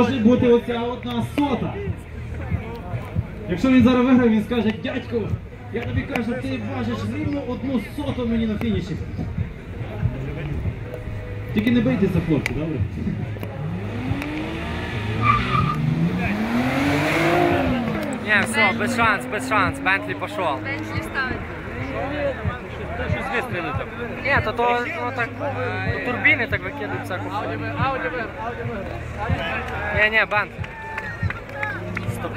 Може бути оця одна сота. Якщо він зараз виграє, він скаже, дядько, я тобі кажу, ти важиш рівно одну соту мені на фініші. Тільки не бийтеся, хлопці, добре? Не, все, без шанс, без шанс. Бентлі пішов. Бенчлі ставить. Щось вистрілив там. Ні, то то ну, так, то турбіни так викидують всяку. Ні, ні, Бентлі.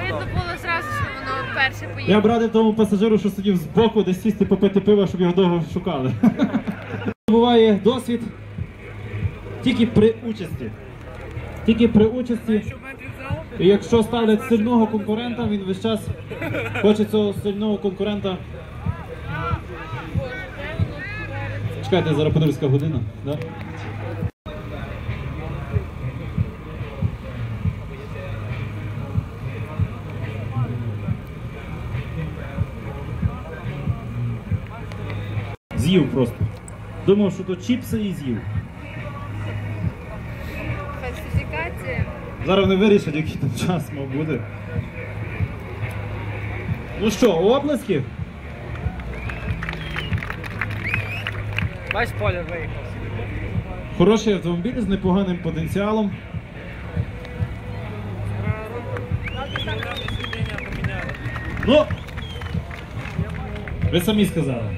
Видно було зразу, що воно перше Я б радив тому пасажиру, що сидів збоку, десь сісти попити пива, щоб його довго шукали. Буває досвід тільки при участі. Тільки при участі. І якщо ставлять сильного конкурента, він весь час хоче цього сильного конкурента. Чекайте, зараз подивлюсь, година. Да? З'їв просто. Думав, що то чіпси і з'їв. Фальсифікація. Зараз вони вирішать, який там час мав бути. Ну що, оплески? Бачиш, Поля виїхав. Хороший автомобіль з непоганим потенціалом. Ну, ви самі сказали.